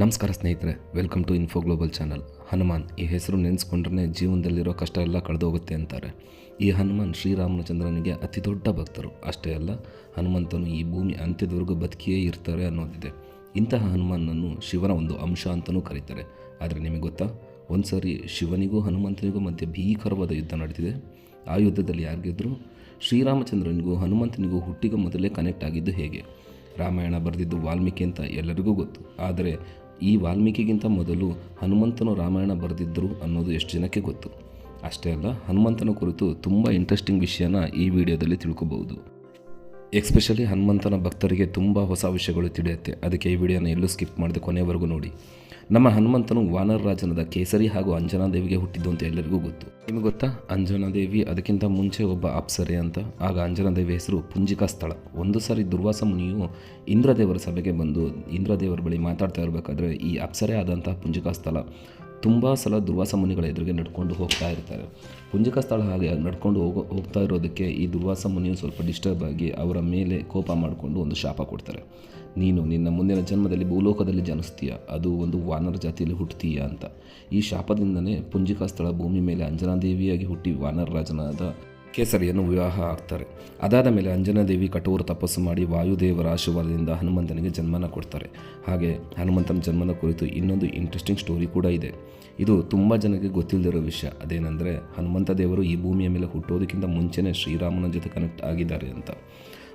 ನಮಸ್ಕಾರ ಸ್ನೇಹಿತರೆ welcome to info global channel Hanuman, ಈ ಹೆಸರು ನೆನೆಸ್ಕೊಂಡ್ರೆ ಜೀವನದಲ್ಲಿರೋ ಕಷ್ಟ ಎಲ್ಲ ಕಳೆದೋಗುತ್ತೆ ಅಂತಾರೆ. ಈ ಹನುಮಾನ್ ಶ್ರೀರಾಮಚಂದ್ರನಿಗೆ ಅತಿ ದೊಡ್ಡ ಭಕ್ತರು. ಅಷ್ಟೇ ಅಲ್ಲ, ಹನುಮಂತನು ಈ ಭೂಮಿ ಅಂತ್ಯದವರೆಗೂ ಬದುಕಿಯೇ ಇರ್ತಾರೆ ಅನ್ನೋದಿದೆ. ಇಂತಹ ಹನುಮಾನನ್ನು ಶಿವನ ಒಂದು ಅಂಶ ಅಂತಲೂ ಕರೀತಾರೆ. ಆದರೆ ನಿಮಗೆ ಗೊತ್ತಾ ಒಂದು ಸಾರಿ ಶಿವನಿಗೂ ಹನುಮಂತನಿಗೂ ಮಧ್ಯೆ ಭೀಕರವಾದ ಯುದ್ಧ ನಡೆದಿದೆ ಆ ಯುದ್ಧದಲ್ಲಿ ಯಾರಿಗಿದ್ರು, ಶ್ರೀರಾಮಚಂದ್ರನಿಗೂ ಹನುಮಂತನಿಗೂ ಹುಟ್ಟಿಗೂ ಮೊದಲೇ ಕನೆಕ್ಟ್ ಆಗಿದ್ದು ಹೇಗೆ? ರಾಮಾಯಣ ಬರೆದಿದ್ದು ವಾಲ್ಮೀಕಿ ಅಂತ ಎಲ್ಲರಿಗೂ ಗೊತ್ತು. ಆದರೆ ಈ ವಾಲ್ಮೀಕಿಗಿಂತ ಮೊದಲು ಹನುಮಂತನು ರಾಮಾಯಣ ಬರೆದಿದ್ದರು ಅನ್ನೋದು ಎಷ್ಟು ಜನಕ್ಕೆ ಗೊತ್ತು? ಅಷ್ಟೇ ಅಲ್ಲ, ಹನುಮಂತನ ಕುರಿತು ತುಂಬ ಇಂಟ್ರೆಸ್ಟಿಂಗ್ ವಿಷಯನ ಈ ವಿಡಿಯೋದಲ್ಲಿ ತಿಳ್ಕೊಬಹುದು. ಎಕ್ಸ್ಪೆಷಲಿ ಹನುಮಂತನ ಭಕ್ತರಿಗೆ ತುಂಬ ಹೊಸ ವಿಷಯಗಳು ತಿಳಿಯುತ್ತೆ. ಅದಕ್ಕೆ ಈ ವಿಡಿಯೋನ ಎಲ್ಲೂ ಸ್ಕಿಪ್ ಮಾಡದೆ ಕೊನೆವರೆಗೂ ನೋಡಿ. ನಮ್ಮ ಹನುಮಂತನು ವಾನರ ರಾಜನದ ಕೇಸರಿ ಹಾಗೂ ಅಂಜನಾದೇವಿಗೆ ಹುಟ್ಟಿದ್ದು ಅಂತ ಎಲ್ಲರಿಗೂ ಗೊತ್ತು. ನಿಮಗೆ ಗೊತ್ತಾ? ಅಂಜನಾದೇವಿ ಅದಕ್ಕಿಂತ ಮುಂಚೆ ಒಬ್ಬ ಅಪ್ಸರೆ ಅಂತ. ಆಗ ಅಂಜನಾದೇವಿ ಹೆಸರು ಪುಂಜಿಕಾ ಸ್ಥಳ. ಒಂದು ಸಾರಿ ದುರ್ವಾಸ ಮುನಿಯು ಇಂದ್ರದೇವರ ಸಭೆಗೆ ಬಂದು ಇಂದ್ರದೇವರ ಬಳಿ ಮಾತಾಡ್ತಾ ಇರಬೇಕಾದ್ರೆ ಈ ಅಪ್ಸರೆ ಆದಂತಹ ಪುಂಜಿಕಾ ಸ್ಥಳ. ತುಂಬ ಸಲ ದುರ್ವಾಸ ಮುನಿಗಳ ಎದುರಿಗೆ ನಡ್ಕೊಂಡು ಹೋಗ್ತಾ ಇರ್ತಾರೆ. ಪುಂಜಕ ಸ್ಥಳ ಹಾಗೆ ನಡ್ಕೊಂಡು ಹೋಗೋ, ಹೋಗ್ತಾ ಇರೋದಕ್ಕೆ ಈ ದುರ್ವಾಸ ಮುನಿಯು ಸ್ವಲ್ಪ ಡಿಸ್ಟರ್ಬ್ ಆಗಿ ಅವರ ಮೇಲೆ ಕೋಪ ಮಾಡಿಕೊಂಡು ಒಂದು ಶಾಪ ಕೊಡ್ತಾರೆ. ನೀನು ನಿನ್ನ ಮುಂದಿನ ಜನ್ಮದಲ್ಲಿ ಭೂಲೋಕದಲ್ಲಿ ಜನಿಸ್ತೀಯ. ಅದು ಒಂದು ವಾನರ ಜಾತಿಯಲ್ಲಿ ಹುಟ್ಟುತ್ತೀಯ ಅಂತ. ಈ ಶಾಪದಿಂದನೇ ಪುಂಜಿಕಾ ಸ್ಥಳ ಭೂಮಿ ಮೇಲೆ ಅಂಜನಾದೇವಿಯಾಗಿ ಹುಟ್ಟಿ ವಾನರ ರಾಜನಾದ ಕೇಸರಿಯನ್ನು ವಿವಾಹ ಆಗ್ತಾರೆ. ಅದಾದ ಮೇಲೆ ಅಂಜನಾದೇವಿ ಕಠೋರ ತಪಸ್ಸು ಮಾಡಿ ವಾಯುದೇವರ ಆಶೀರ್ವಾದದಿಂದ ಹನುಮಂತನಿಗೆ ಜನ್ಮನ ಕೊಡ್ತಾರೆ. ಹಾಗೆ ಹನುಮಂತನ ಜನ್ಮನ ಕುರಿತು ಇನ್ನೊಂದು ಇಂಟ್ರೆಸ್ಟಿಂಗ್ ಸ್ಟೋರಿ ಕೂಡ ಇದೆ. ಇದು ತುಂಬ ಜನಕ್ಕೆ ಗೊತ್ತಿಲ್ಲದಿರೋ ವಿಷಯ. ಅದೇನೆಂದರೆ ಹನುಮಂತ ದೇವರು ಈ ಭೂಮಿಯ ಮೇಲೆ ಹುಟ್ಟೋದಕ್ಕಿಂತ ಮುಂಚೆನೇ ಶ್ರೀರಾಮನ ಜೊತೆ ಕನೆಕ್ಟ್ ಆಗಿದ್ದಾರೆ ಅಂತ.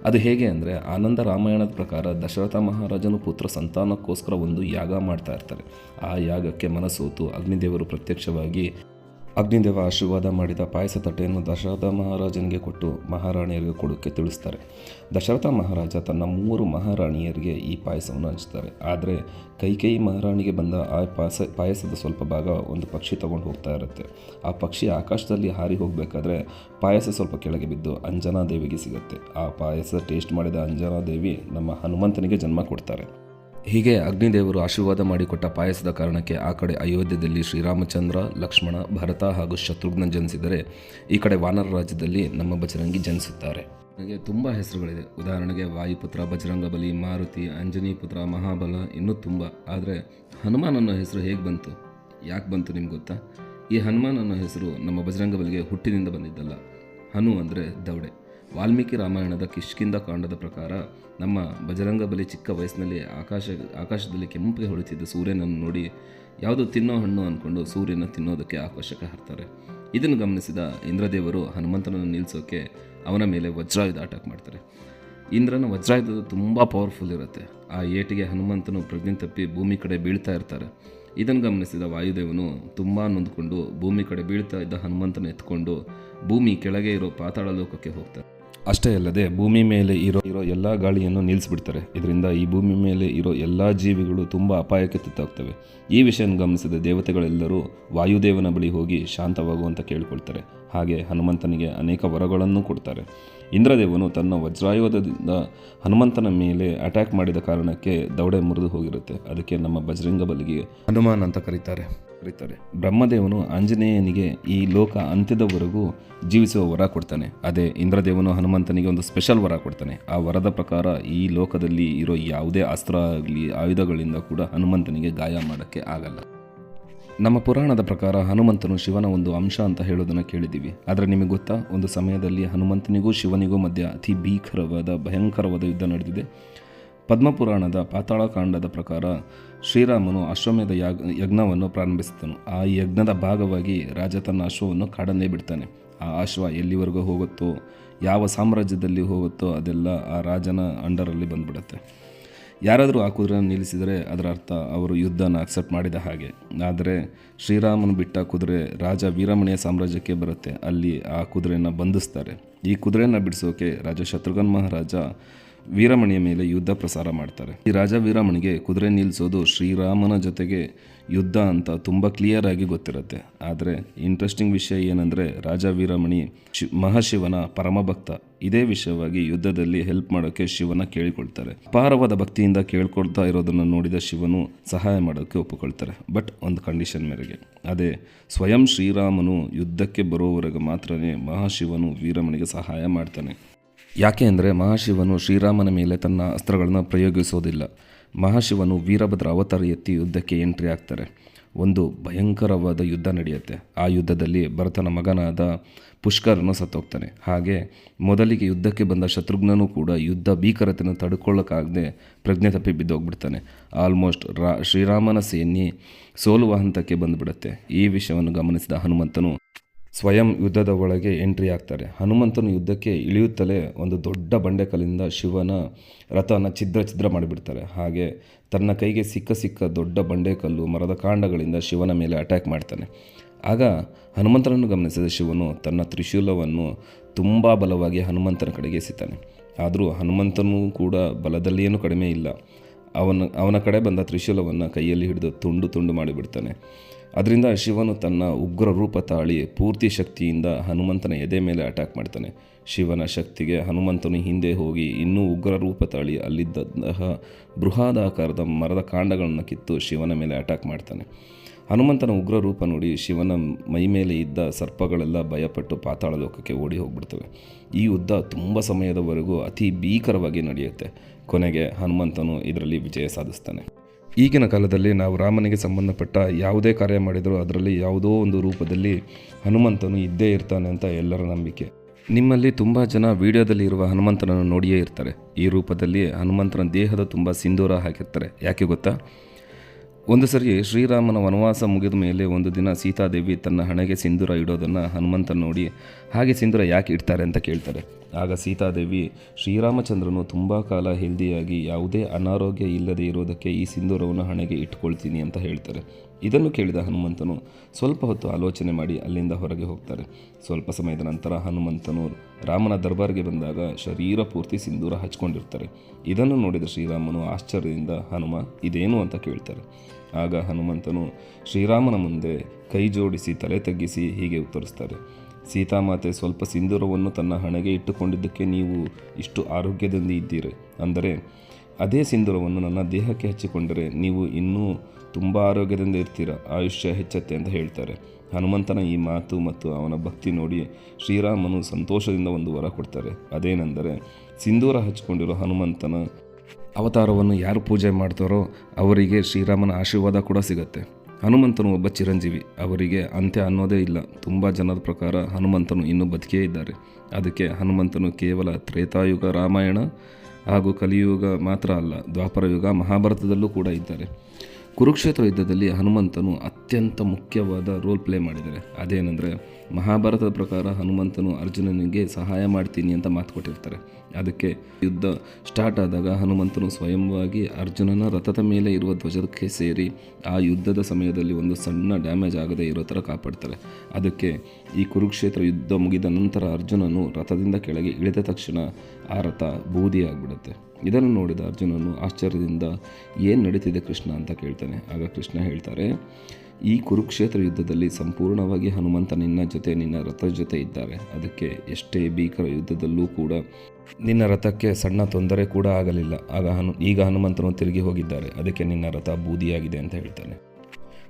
ಅದು ಹೇಗೆ ಅಂದರೆ ಆನಂದ ರಾಮಾಯಣದ ಪ್ರಕಾರ ದಶರಥ ಮಹಾರಾಜನು ಪುತ್ರ ಸಂತಾನಕ್ಕೋಸ್ಕರ ಒಂದು ಯಾಗ ಮಾಡ್ತಾ ಇರ್ತಾರೆ. ಆ ಯಾಗಕ್ಕೆ ಮನಸೋತು ಅಗ್ನಿದೇವರು ಪ್ರತ್ಯಕ್ಷವಾಗಿ ಅಗ್ನಿದೇವ ಆಶೀರ್ವಾದ ಮಾಡಿದ ಪಾಯಸ ತಟ್ಟೆಯನ್ನು ದಶರಥ ಮಹಾರಾಜನಿಗೆ ಕೊಟ್ಟು ಮಹಾರಾಣಿಯರಿಗೆ ಕೊಡೋಕ್ಕೆ ತಿಳಿಸ್ತಾರೆ. ದಶರಥ ಮಹಾರಾಜ ತನ್ನ ಮೂರು ಮಹಾರಾಣಿಯರಿಗೆ ಈ ಪಾಯಸವನ್ನು ಹಂಚ್ತಾರೆ. ಆದರೆ ಕೈಕೇಯಿ ಮಹಾರಾಣಿಗೆ ಬಂದ ಆ ಪಾಯಸ, ಪಾಯಸದ ಸ್ವಲ್ಪ ಭಾಗ ಒಂದು ಪಕ್ಷಿ ತಗೊಂಡು ಹೋಗ್ತಾ ಇರುತ್ತೆ. ಆ ಪಕ್ಷಿ ಆಕಾಶದಲ್ಲಿ ಹಾರಿ ಹೋಗಬೇಕಾದ್ರೆ ಪಾಯಸ ಸ್ವಲ್ಪ ಕೆಳಗೆ ಬಿದ್ದು ಅಂಜನಾದೇವಿಗೆ ಸಿಗುತ್ತೆ. ಆ ಪಾಯಸ ಟೇಸ್ಟ್ ಮಾಡಿದ ಅಂಜನಾದೇವಿ ನಮ್ಮ ಹನುಮಂತನಿಗೆ ಜನ್ಮ ಕೊಡ್ತಾರೆ. ಹೀಗೆ ಅಗ್ನಿದೇವರು ಆಶೀರ್ವಾದ ಮಾಡಿಕೊಟ್ಟ ಪಾಯಸದ ಕಾರಣಕ್ಕೆ ಆ ಕಡೆ ಅಯೋಧ್ಯೆಯಲ್ಲಿ ಶ್ರೀರಾಮಚಂದ್ರ, ಲಕ್ಷ್ಮಣ, ಭರತ ಹಾಗೂ ಶತ್ರುಘ್ನ ಜನಿಸಿದರೆ ಈ ಕಡೆ ವಾನರ ರಾಜ್ಯದಲ್ಲಿ ನಮ್ಮ ಬಜರಂಗಿ ಜನಿಸುತ್ತಾರೆ. ನನಗೆ ತುಂಬ ಹೆಸರುಗಳಿದೆ. ಉದಾಹರಣೆಗೆ ವಾಯುಪುತ್ರ, ಬಜರಂಗ ಬಲಿ, ಮಾರುತಿ, ಅಂಜನಿ ಪುತ್ರ, ಮಹಾಬಲ ಇನ್ನೂ ತುಂಬ. ಆದರೆ ಹನುಮಾನ್ ಅನ್ನೋ ಹೆಸರು ಹೇಗೆ ಬಂತು? ಯಾಕೆ ಬಂತು ನಿಮ್ಗೆ ಗೊತ್ತಾ? ಈ ಹನುಮಾನ್ ಅನ್ನೋ ಹೆಸರು ನಮ್ಮ ಬಜರಂಗ ಬಲಿಗೆ ಹುಟ್ಟಿನಿಂದ ಬಂದಿದ್ದಲ್ಲ. ಹನು ಅಂದರೆ ದವಡೆ ವಾಲ್ಮೀಕಿ ರಾಮಾಯಣದ ಕಿಷ್ಕಿಂದ ಕಾಂಡದ ಪ್ರಕಾರ ನಮ್ಮ ಬಜರಂಗ ಬಲಿ ಚಿಕ್ಕ ವಯಸ್ಸಿನಲ್ಲಿ ಆಕಾಶ, ಆಕಾಶದಲ್ಲಿ ಕೆಂಪಿಗೆ ಹೊಳಿತಿದ್ದ ಸೂರ್ಯನನ್ನು ನೋಡಿ ಯಾವುದು ತಿನ್ನೋ ಹಣ್ಣು ಅಂದ್ಕೊಂಡು ಸೂರ್ಯನ ತಿನ್ನೋದಕ್ಕೆ ಆಕಾಶಕ್ಕೆ ಹರ್ತಾರೆ ಇದನ್ನು ಗಮನಿಸಿದ ಇಂದ್ರದೇವರು ಹನುಮಂತನನ್ನು ನಿಲ್ಲಿಸೋಕೆ ಅವನ ಮೇಲೆ ವಜ್ರಾಯುಧ ಅಟ್ಯಾಕ್ ಮಾಡ್ತಾರೆ. ಇಂದ್ರನ ವಜ್ರಾಯುಧ ತುಂಬ ಪವರ್ಫುಲ್ ಇರುತ್ತೆ. ಆ ಏಟಿಗೆ ಹನುಮಂತನು ಪ್ರಜ್ಞೆ ತಪ್ಪಿ ಭೂಮಿ ಕಡೆ ಬೀಳ್ತಾ ಇರ್ತಾರೆ. ಇದನ್ನು ಗಮನಿಸಿದ ವಾಯುದೇವನು ತುಂಬ ನೊಂದ್ಕೊಂಡು ಭೂಮಿ ಕಡೆ ಬೀಳ್ತಾ ಇದ್ದ ಹನುಮಂತನ ಎತ್ಕೊಂಡು ಭೂಮಿ ಕೆಳಗೆ ಇರೋ ಪಾತಾಳ ಲೋಕಕ್ಕೆ ಹೋಗ್ತಾರೆ ಅಷ್ಟೇ ಅಲ್ಲದೆ ಭೂಮಿ ಮೇಲೆ ಇರೋ ಇರೋ ಎಲ್ಲ ಗಾಳಿಯನ್ನು ನಿಲ್ಲಿಸಿಬಿಡ್ತಾರೆ. ಇದರಿಂದ ಈ ಭೂಮಿ ಮೇಲೆ ಇರೋ ಎಲ್ಲ ಜೀವಿಗಳು ತುಂಬ ಅಪಾಯಕ್ಕೆ ತುತ್ತಾಗ್ತವೆ ಈ ವಿಷಯವನ್ನು ಗಮನಿಸಿದ ದೇವತೆಗಳೆಲ್ಲರೂ ವಾಯುದೇವನ ಬಳಿ ಹೋಗಿ ಶಾಂತವಾಗುವಂತ ಕೇಳಿಕೊಳ್ತಾರೆ. ಹಾಗೆ ಹನುಮಂತನಿಗೆ ಅನೇಕ ವರಗಳನ್ನು ಕೊಡ್ತಾರೆ. ಇಂದ್ರದೇವನು ತನ್ನ ವಜ್ರಾಯುಧದಿಂದ ಹನುಮಂತನ ಮೇಲೆ ಅಟ್ಯಾಕ್ ಮಾಡಿದ ಕಾರಣಕ್ಕೆ ದೌಡೆ ಮುರಿದು ಹೋಗಿರುತ್ತೆ. ಅದಕ್ಕೆ ನಮ್ಮ ಬಜರಂಗ ಬಲಿಗೆ ಹನುಮಾನ್ ಅಂತ ಕರೀತಾರೆ. ಕರೀತಾರೆ ಬ್ರಹ್ಮದೇವನು ಆಂಜನೇಯನಿಗೆ ಈ ಲೋಕ ಅಂತ್ಯದವರೆಗೂ ಜೀವಿಸುವ ವರ ಕೊಡ್ತಾನೆ. ಅದೇ ಇಂದ್ರದೇವನು ಹನುಮಂತನಿಗೆ ಒಂದು ಸ್ಪೆಷಲ್ ವರ ಕೊಡ್ತಾನೆ. ಆ ವರದ ಪ್ರಕಾರ ಈ ಲೋಕದಲ್ಲಿ ಇರೋ ಯಾವುದೇ ಅಸ್ತ್ರ ಆಗಲಿ, ಆಯುಧಗಳಿಂದ ಕೂಡ ಹನುಮಂತನಿಗೆ ಗಾಯ ಮಾಡೋಕ್ಕೆ ಆಗಲ್ಲ. ನಮ್ಮ ಪುರಾಣದ ಪ್ರಕಾರ ಹನುಮಂತನು ಶಿವನ ಒಂದು ಅಂಶ ಅಂತ ಹೇಳೋದನ್ನು ಕೇಳಿದ್ದೀವಿ. ಆದರೆ ನಿಮಗೆ ಗೊತ್ತಾ? ಒಂದು ಸಮಯದಲ್ಲಿ ಹನುಮಂತನಿಗೂ ಶಿವನಿಗೂ ಮಧ್ಯ ಅತಿ ಭೀಕರವಾದ, ಭಯಂಕರವಾದ ಯುದ್ಧ ನಡೆದಿದೆ. ಪದ್ಮಪುರಾಣದ ಪಾತಾಳಕಾಂಡದ ಪ್ರಕಾರ ಶ್ರೀರಾಮನು ಅಶ್ವಮೇಧ ಯಾಗ, ಯಜ್ಞವನ್ನು ಪ್ರಾರಂಭಿಸಿದನು. ಆ ಯಜ್ಞದ ಭಾಗವಾಗಿ ರಾಜ ತನ್ನ ಅಶ್ವವನ್ನು ಕಾಡನ್ನೇ ಬಿಡ್ತಾನೆ. ಆ ಅಶ್ವ ಎಲ್ಲಿವರೆಗೂ ಹೋಗುತ್ತೋ, ಯಾವ ಸಾಮ್ರಾಜ್ಯದಲ್ಲಿ ಹೋಗುತ್ತೋ ಅದೆಲ್ಲ ಆ ರಾಜನ ಅಂಡರಲ್ಲಿ ಬಂದ್ಬಿಡುತ್ತೆ. ಯಾರಾದರೂ ಆ ಕುದುರೆಯನ್ನು ನಿಲ್ಲಿಸಿದರೆ ಅದರ ಅರ್ಥ ಅವರು ಯುದ್ಧನ ಅಕ್ಸೆಪ್ಟ್ ಮಾಡಿದ ಹಾಗೆ. ಆದರೆ ಶ್ರೀರಾಮನು ಬಿಟ್ಟ ಕುದುರೆ ರಾಜ ವೀರಮಣೆಯ ಸಾಮ್ರಾಜ್ಯಕ್ಕೆ ಬರುತ್ತೆ. ಅಲ್ಲಿ ಆ ಕುದುರೆಯನ್ನು ಬಂಧಿಸ್ತಾರೆ. ಈ ಕುದುರೆಯನ್ನು ಬಿಡಿಸೋಕೆ ರಾಜ ಶತ್ರುಘ್ನ ಮಹಾರಾಜ ವೀರಮಣಿಯ ಮೇಲೆ ಯುದ್ಧ ಪ್ರಸಾರ ಮಾಡ್ತಾರೆ. ಈ ರಾಜ ವೀರಮಣಿಗೆ ಕುದುರೆ ನಿಲ್ಲಿಸೋದು ಶ್ರೀರಾಮನ ಜೊತೆಗೆ ಯುದ್ಧ ಅಂತ ತುಂಬ ಕ್ಲಿಯರ್ ಆಗಿ ಗೊತ್ತಿರುತ್ತೆ. ಆದರೆ ಇಂಟ್ರೆಸ್ಟಿಂಗ್ ವಿಷಯ ಏನಂದರೆ ರಾಜ ವೀರಮಣಿ ಶಿ, ಮಹಾಶಿವನ ಪರಮಭಕ್ತ. ಇದೇ ವಿಷಯವಾಗಿ ಯುದ್ಧದಲ್ಲಿ ಹೆಲ್ಪ್ ಮಾಡೋಕ್ಕೆ ಶಿವನ ಕೇಳಿಕೊಳ್ತಾರೆ. ಅಪಾರವಾದ ಭಕ್ತಿಯಿಂದ ಕೇಳ್ಕೊಳ್ತಾ ಇರೋದನ್ನು ನೋಡಿದ ಶಿವನು ಸಹಾಯ ಮಾಡೋಕ್ಕೆ ಒಪ್ಪಿಕೊಳ್ತಾರೆ. ಬಟ್ ಒಂದು ಕಂಡೀಷನ್ ಮೇರೆಗೆ. ಅದೇ ಸ್ವಯಂ ಶ್ರೀರಾಮನು ಯುದ್ಧಕ್ಕೆ ಬರೋವರೆಗೆ ಮಾತ್ರನೇ ಮಹಾಶಿವನು ವೀರಮಣಿಗೆ ಸಹಾಯ ಮಾಡ್ತಾನೆ. ಯಾಕೆ ಅಂದರೆ ಮಹಾಶಿವನು ಶ್ರೀರಾಮನ ಮೇಲೆ ತನ್ನ ಅಸ್ತ್ರಗಳನ್ನು ಪ್ರಯೋಗಿಸೋದಿಲ್ಲ. ಮಹಾಶಿವನು ವೀರಭದ್ರ ಅವತಾರ ಎತ್ತಿ ಯುದ್ಧಕ್ಕೆ ಎಂಟ್ರಿ ಆಗ್ತಾರೆ. ಒಂದು ಭಯಂಕರವಾದ ಯುದ್ಧ ನಡೆಯುತ್ತೆ. ಆ ಯುದ್ಧದಲ್ಲಿ ಭರತನ ಮಗನಾದ ಪುಷ್ಕರನು ಸತ್ತೋಗ್ತಾನೆ. ಹಾಗೆ ಮೊದಲಿಗೆ ಯುದ್ಧಕ್ಕೆ ಬಂದ ಶತ್ರುಘ್ನನು ಕೂಡ ಯುದ್ಧ ಭೀಕರತೆಯನ್ನು ತಡ್ಕೊಳ್ಳೋಕ್ಕಾಗದೆ ಪ್ರಜ್ಞೆ ತಪ್ಪಿ ಬಿದ್ದೋಗ್ಬಿಡ್ತಾನೆ. ಆಲ್ಮೋಸ್ಟ್ ರಾ ಶ್ರೀರಾಮನ ಸೇನೆ ಸೋಲುವ ಹಂತಕ್ಕೆ ಬಂದುಬಿಡುತ್ತೆ. ಈ ವಿಷಯವನ್ನು ಗಮನಿಸಿದ ಹನುಮಂತನು ಸ್ವಯಂ ಯುದ್ಧದ ಒಳಗೆ ಎಂಟ್ರಿ ಆಗ್ತಾರೆ. ಹನುಮಂತನು ಯುದ್ಧಕ್ಕೆ ಇಳಿಯುತ್ತಲೇ ಒಂದು ದೊಡ್ಡ ಬಂಡೆಕಲ್ಲಿಂದ ಶಿವನ ರಥವನ್ನು ಛಿದ್ರ ಛಿದ್ರ ಮಾಡಿಬಿಡ್ತಾರೆ. ಹಾಗೆ ತನ್ನ ಕೈಗೆ ಸಿಕ್ಕ ಸಿಕ್ಕ ದೊಡ್ಡ ಬಂಡೆಕಲ್ಲು ಮರದ ಕಾಂಡಗಳಿಂದ ಶಿವನ ಮೇಲೆ ಅಟ್ಯಾಕ್ ಮಾಡ್ತಾನೆ. ಆಗ ಹನುಮಂತನನ್ನು ಗಮನಿಸಿದ ಶಿವನು ತನ್ನ ತ್ರಿಶೂಲವನ್ನು ತುಂಬ ಬಲವಾಗಿ ಹನುಮಂತನ ಕಡೆಗೆ ಎಸಿತಾನೆ. ಆದರೂ ಹನುಮಂತನೂ ಕೂಡ ಬಲದಲ್ಲಿ ಏನೂ ಕಡಿಮೆ ಇಲ್ಲ. ಅವನ ಅವನ ಕಡೆ ಬಂದ ತ್ರಿಶೂಲವನ್ನು ಕೈಯಲ್ಲಿ ಹಿಡಿದು ತುಂಡು ತುಂಡು ಮಾಡಿಬಿಡ್ತಾನೆ. ಅದರಿಂದ ಶಿವನು ತನ್ನ ಉಗ್ರ ರೂಪ ತಾಳಿ ಪೂರ್ತಿ ಶಕ್ತಿಯಿಂದ ಹನುಮಂತನ ಎದೆ ಮೇಲೆ ಅಟ್ಯಾಕ್ ಮಾಡ್ತಾನೆ. ಶಿವನ ಶಕ್ತಿಗೆ ಹನುಮಂತನು ಹಿಂದೆ ಹೋಗಿ ಇನ್ನೂ ಉಗ್ರ ರೂಪ ತಾಳಿ ಅಲ್ಲಿದ್ದಂತಹ ಬೃಹದಾಕಾರದ ಮರದ ಕಾಂಡಗಳನ್ನು ಕಿತ್ತು ಶಿವನ ಮೇಲೆ ಅಟ್ಯಾಕ್ ಮಾಡ್ತಾನೆ. ಹನುಮಂತನ ಉಗ್ರ ರೂಪ ನೋಡಿ ಶಿವನ ಮೈ ಮೇಲೆ ಇದ್ದ ಸರ್ಪಗಳೆಲ್ಲ ಭಯಪಟ್ಟು ಪಾತಾಳ ಲೋಕಕ್ಕೆ ಓಡಿ ಹೋಗ್ಬಿಡ್ತವೆ. ಈ ಯುದ್ಧ ತುಂಬ ಸಮಯದವರೆಗೂ ಅತಿ ಭೀಕರವಾಗಿ ನಡೆಯುತ್ತೆ. ಕೊನೆಗೆ ಹನುಮಂತನು ಇದರಲ್ಲಿ ವಿಜಯ ಸಾಧಿಸ್ತಾನೆ. ಈಗಿನ ಕಾಲದಲ್ಲಿ ನಾವು ರಾಮನಿಗೆ ಸಂಬಂಧಪಟ್ಟ ಯಾವುದೇ ಕಾರ್ಯ ಮಾಡಿದರೂ ಅದರಲ್ಲಿ ಯಾವುದೋ ಒಂದು ರೂಪದಲ್ಲಿ ಹನುಮಂತನು ಇದ್ದೇ ಇರ್ತಾನೆ ಅಂತ ಎಲ್ಲರ ನಂಬಿಕೆ. ನಿಮ್ಮಲ್ಲಿ ತುಂಬ ಜನ ವಿಡಿಯೋದಲ್ಲಿ ಇರುವ ಹನುಮಂತನನ್ನು ನೋಡಿಯೇ ಇರ್ತಾರೆ. ಈ ರೂಪದಲ್ಲಿ ಹನುಮಂತನ ದೇಹದ ತುಂಬ ಸಿಂಧೂರ ಹಾಕಿರ್ತಾರೆ. ಯಾಕೆ ಗೊತ್ತಾ? ಒಂದು ಸರಿ ಶ್ರೀರಾಮನ ವನವಾಸ ಮುಗಿದ ಮೇಲೆ ಒಂದು ದಿನ ಸೀತಾದೇವಿ ತನ್ನ ಹಣೆಗೆ ಸಿಂಧೂರ ಇಡೋದನ್ನು ಹನುಮಂತ ನೋಡಿ, ಹಾಗೆ ಸಿಂಧೂರ ಯಾಕೆ ಇಡ್ತಾರೆ ಅಂತ ಕೇಳ್ತಾರೆ. ಆಗ ಸೀತಾದೇವಿ, ಶ್ರೀರಾಮಚಂದ್ರನು ತುಂಬ ಕಾಲ ಹೆಲ್ದಿಯಾಗಿ ಯಾವುದೇ ಅನಾರೋಗ್ಯ ಇಲ್ಲದೆ ಇರೋದಕ್ಕೆ ಈ ಸಿಂಧೂರವನ್ನು ಹಣೆಗೆ ಇಟ್ಕೊಳ್ತೀನಿ ಅಂತ ಹೇಳ್ತಾರೆ. ಇದನ್ನು ಕೇಳಿದ ಹನುಮಂತನು, ಸ್ವಲ್ಪ ಹೊತ್ತು ಆಲೋಚನೆ ಮಾಡಿ ಅಲ್ಲಿಂದ ಹೊರಗೆ ಹೋಗ್ತಾರೆ. ಸ್ವಲ್ಪ ಸಮಯದ ನಂತರ ಹನುಮಂತನು ರಾಮನ ದರ್ಬಾರ್ಗೆ ಬಂದಾಗ ಶರೀರ ಪೂರ್ತಿ ಸಿಂಧೂರ ಹಚ್ಕೊಂಡಿರ್ತಾರೆ. ಇದನ್ನು ನೋಡಿದ ಶ್ರೀರಾಮನು ಆಶ್ಚರ್ಯದಿಂದ, ಹನುಮ, ಇದೇನು ಅಂತ ಕೇಳ್ತಾರೆ. ಆಗ ಹನುಮಂತನು ಶ್ರೀರಾಮನ ಮುಂದೆ ಕೈ ಜೋಡಿಸಿ ತಲೆ ತಗ್ಗಿಸಿ ಹೀಗೆ ಉತ್ತರಿಸ್ತಾರೆ. ಸೀತಾಮಾತೆ, ಸ್ವಲ್ಪ ಸಿಂಧೂರವನ್ನು ತನ್ನ ಹಣೆಗೆ ಇಟ್ಟುಕೊಂಡಿದ್ದಕ್ಕೆ ನೀವು ಇಷ್ಟು ಆರೋಗ್ಯದಿಂದ ಇದ್ದೀರಿ. ಅಂದರೆ, ಅದೇ ಸಿಂಧೂರವನ್ನು ನನ್ನ ದೇಹಕ್ಕೆ ಹಚ್ಚಿಕೊಂಡರೆ ನೀವು ಇನ್ನೂ ತುಂಬ ಆರೋಗ್ಯದಿಂದ ಇರ್ತೀರ? ಆಯುಷ್ಯ ಹೆಚ್ಚತ್ತೆ ಅಂತ ಹೇಳ್ತಾರೆ. ಹನುಮಂತನ ಈ ಮಾತು ಮತ್ತು ಅವನ ಭಕ್ತಿ ನೋಡಿ ಶ್ರೀರಾಮನು ಸಂತೋಷದಿಂದ ಒಂದು ವರ ಕೊಡ್ತಾರೆ. ಅದೇನೆಂದರೆ, ಸಿಂಧೂರ ಹಚ್ಕೊಂಡಿರೋ ಹನುಮಂತನ ಅವತಾರವನ್ನು ಯಾರು ಪೂಜೆ ಮಾಡ್ತಾರೋ ಅವರಿಗೆ ಶ್ರೀರಾಮನ ಆಶೀರ್ವಾದ ಕೂಡ ಸಿಗುತ್ತೆ. ಹನುಮಂತನು ಒಬ್ಬ ಚಿರಂಜೀವಿ. ಅವರಿಗೆ ಅಂತ್ಯ ಅನ್ನೋದೇ ಇಲ್ಲ. ತುಂಬ ಜನರ ಪ್ರಕಾರ ಹನುಮಂತನು ಇನ್ನೂ ಬದುಕೇ ಇದ್ದಾರೆ. ಅದಕ್ಕೆ ಹನುಮಂತನು ಕೇವಲ ತ್ರೇತಾಯುಗ ರಾಮಾಯಣ ಹಾಗೂ ಕಲಿಯುಗ ಮಾತ್ರ ಅಲ್ಲ, ದ್ವಾಪರಯುಗ ಮಹಾಭಾರತದಲ್ಲೂ ಕೂಡ ಇದ್ದಾರೆ. ಕುರುಕ್ಷೇತ್ರ ಯುದ್ಧದಲ್ಲಿ ಹನುಮಂತನು ಅತ್ಯಂತ ಮುಖ್ಯವಾದ ರೋಲ್ ಪ್ಲೇ ಮಾಡಿದ್ದಾರೆ ಅದೇನೆಂದರೆ ಮಹಾಭಾರತದ ಪ್ರಕಾರ ಹನುಮಂತನು ಅರ್ಜುನನಿಗೆ ಸಹಾಯ ಮಾಡ್ತೀನಿ ಅಂತ ಮಾತು ಕೊಟ್ಟಿರ್ತಾರೆ. ಅದಕ್ಕೆ ಯುದ್ಧ ಸ್ಟಾರ್ಟ್ ಆದಾಗ ಹನುಮಂತನು ಸ್ವಯಂವಾಗಿ ಅರ್ಜುನನ ರಥದ ಮೇಲೆ ಇರುವ ಧ್ವಜಕ್ಕೆ ಸೇರಿ ಆ ಯುದ್ಧದ ಸಮಯದಲ್ಲಿ ಒಂದು ಸಣ್ಣ ಡ್ಯಾಮೇಜ್ ಆಗದೆ ಇರೋ ಥರ ಕಾಪಾಡ್ತಾರೆ. ಅದಕ್ಕೆ ಈ ಕುರುಕ್ಷೇತ್ರ ಯುದ್ಧ ಮುಗಿದ ನಂತರ ಅರ್ಜುನನು ರಥದಿಂದ ಕೆಳಗೆ ಇಳಿದ ತಕ್ಷಣ ಆ ರಥ ಬೂದಿಯಾಗ್ಬಿಡುತ್ತೆ. ಇದನ್ನು ನೋಡಿದ ಅರ್ಜುನನು ಆಶ್ಚರ್ಯದಿಂದ, ಏನು ನಡೀತಿದೆ ಕೃಷ್ಣ? ಅಂತ ಕೇಳ್ತಾನೆ. ಆಗ ಕೃಷ್ಣ ಹೇಳ್ತಾರೆ ಈ ಕುರುಕ್ಷೇತ್ರ ಯುದ್ಧದಲ್ಲಿ ಸಂಪೂರ್ಣವಾಗಿ ಹನುಮಂತ ನಿನ್ನ ಜೊತೆ, ನಿನ್ನ ರಥದ ಜೊತೆ ಇದ್ದಾರೆ. ಅದಕ್ಕೆ ಎಷ್ಟೇ ಭೀಕರ ಯುದ್ಧದಲ್ಲೂ ಕೂಡ ನಿನ್ನ ರಥಕ್ಕೆ ಸಣ್ಣ ತೊಂದರೆ ಕೂಡ ಆಗಲಿಲ್ಲ. ಆಗ ಹನು, ಈಗ ಹನುಮಂತನು ತಿರುಗಿ ಹೋಗಿದ್ದಾರೆ. ಅದಕ್ಕೆ ನಿನ್ನ ರಥ ಬೂದಿಯಾಗಿದೆ ಅಂತ ಹೇಳ್ತಾನೆ.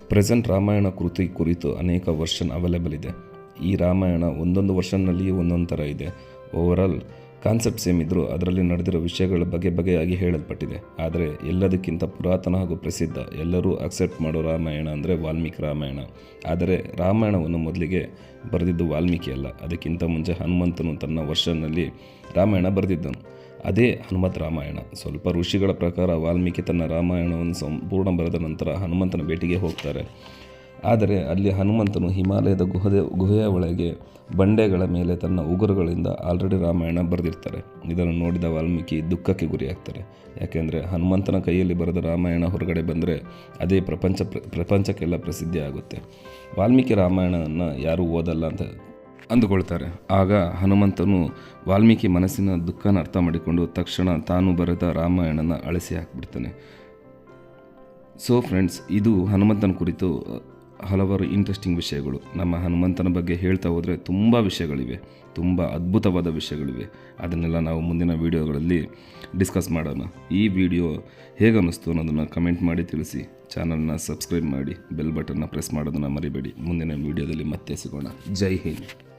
ಪ್ರೆಸೆಂಟ್ ರಾಮಾಯಣ ಕೃತಿ ಕುರಿತು ಅನೇಕ ವರ್ಷನ್ ಅವೈಲೇಬಲ್ ಇದೆ. ಈ ರಾಮಾಯಣ ಒಂದೊಂದು ವರ್ಷನ್ನಲ್ಲಿಯೂ ಒಂದೊಂದು ಥರ ಇದೆ. ಓವರಾಲ್ ಕಾನ್ಸೆಪ್ಟ್ ಸೇಮ್ ಇದ್ದರೂ ಅದರಲ್ಲಿ ನಡೆದಿರೋ ವಿಷಯಗಳ ಬಗೆ ಬಗೆಯಾಗಿ ಹೇಳಲ್ಪಟ್ಟಿದೆ. ಆದರೆ ಎಲ್ಲದಕ್ಕಿಂತ ಪುರಾತನ ಹಾಗೂ ಪ್ರಸಿದ್ಧ ಎಲ್ಲರೂ ಅಕ್ಸೆಪ್ಟ್ ಮಾಡೋ ರಾಮಾಯಣ ಅಂದರೆ ವಾಲ್ಮೀಕಿ ರಾಮಾಯಣ. ಆದರೆ ರಾಮಾಯಣವನ್ನು ಮೊದಲಿಗೆ ಬರೆದಿದ್ದು ವಾಲ್ಮೀಕಿ ಅಲ್ಲ. ಅದಕ್ಕಿಂತ ಮುಂಚೆ ಹನುಮಂತನು ತನ್ನ ವರ್ಷನಲ್ಲಿ ರಾಮಾಯಣ ಬರೆದಿದ್ದನು. ಅದೇ ಹನುಮತ್ ರಾಮಾಯಣ. ಸ್ವಲ್ಪ ಋಷಿಗಳ ಪ್ರಕಾರ ವಾಲ್ಮೀಕಿ ತನ್ನ ರಾಮಾಯಣವನ್ನು ಸಂಪೂರ್ಣ ಬರೆದ ನಂತರ ಹನುಮಂತನ ಭೇಟಿಗೆ ಹೋಗ್ತಾರೆ. ಆದರೆ ಅಲ್ಲಿ ಹನುಮಂತನು ಹಿಮಾಲಯದ ಗುಹದ, ಗುಹೆಯ ಒಳಗೆ ಬಂಡೆಗಳ ಮೇಲೆ ತನ್ನ ಉಗುರುಗಳಿಂದ ಆಲ್ರೆಡಿ ರಾಮಾಯಣ ಬರೆದಿರ್ತಾರೆ. ಇದನ್ನು ನೋಡಿದ ವಾಲ್ಮೀಕಿ ದುಃಖಕ್ಕೆ ಗುರಿಯಾಗ್ತಾರೆ. ಯಾಕೆಂದರೆ ಹನುಮಂತನ ಕೈಯಲ್ಲಿ ಬರೆದ ರಾಮಾಯಣ ಹೊರಗಡೆ ಬಂದರೆ ಅದೇ ಪ್ರಪಂಚ ಪ್ರಪಂಚಕ್ಕೆಲ್ಲ ಪ್ರಸಿದ್ಧಿ ಆಗುತ್ತೆ. ವಾಲ್ಮೀಕಿ ರಾಮಾಯಣವನ್ನು ಯಾರೂ ಓದಲ್ಲ ಅಂತ ಅಂದುಕೊಳ್ತಾರೆ. ಆಗ ಹನುಮಂತನು ವಾಲ್ಮೀಕಿ ಮನಸ್ಸಿನ ದುಃಖನ ಅರ್ಥ ಮಾಡಿಕೊಂಡು ತಕ್ಷಣ ತಾನು ಬರೆದ ರಾಮಾಯಣನ ಅಳಿಸಿ ಹಾಕ್ಬಿಡ್ತಾನೆ. ಸೊ ಫ್ರೆಂಡ್ಸ್ ಇದು ಹನುಮಂತನ ಕುರಿತು ಹಲವಾರು ಇಂಟ್ರೆಸ್ಟಿಂಗ್ ವಿಷಯಗಳು. ನಮ್ಮ ಹನುಮಂತನ ಬಗ್ಗೆ ಹೇಳ್ತಾ ಹೋದರೆ ತುಂಬ ವಿಷಯಗಳಿವೆ. ತುಂಬ ಅದ್ಭುತವಾದ ವಿಷಯಗಳಿವೆ. ಅದನ್ನೆಲ್ಲ ನಾವು ಮುಂದಿನ ವೀಡಿಯೋಗಳಲ್ಲಿ ಡಿಸ್ಕಸ್ ಮಾಡೋಣ. ಈ ವಿಡಿಯೋ ಹೇಗೆ ಅನ್ನಿಸ್ತು ಅನ್ನೋದನ್ನು ಕಮೆಂಟ್ ಮಾಡಿ ತಿಳಿಸಿ. ಚಾನಲ್ನ ಸಬ್ಸ್ಕ್ರೈಬ್ ಮಾಡಿ. ಬೆಲ್ ಬಟನ್ನ ಪ್ರೆಸ್ ಮಾಡೋದನ್ನು ಮರಿಬೇಡಿ. ಮುಂದಿನ ವೀಡಿಯೋದಲ್ಲಿ ಮತ್ತೆ ಸಿಗೋಣ. ಜೈ ಹಿಂದ್.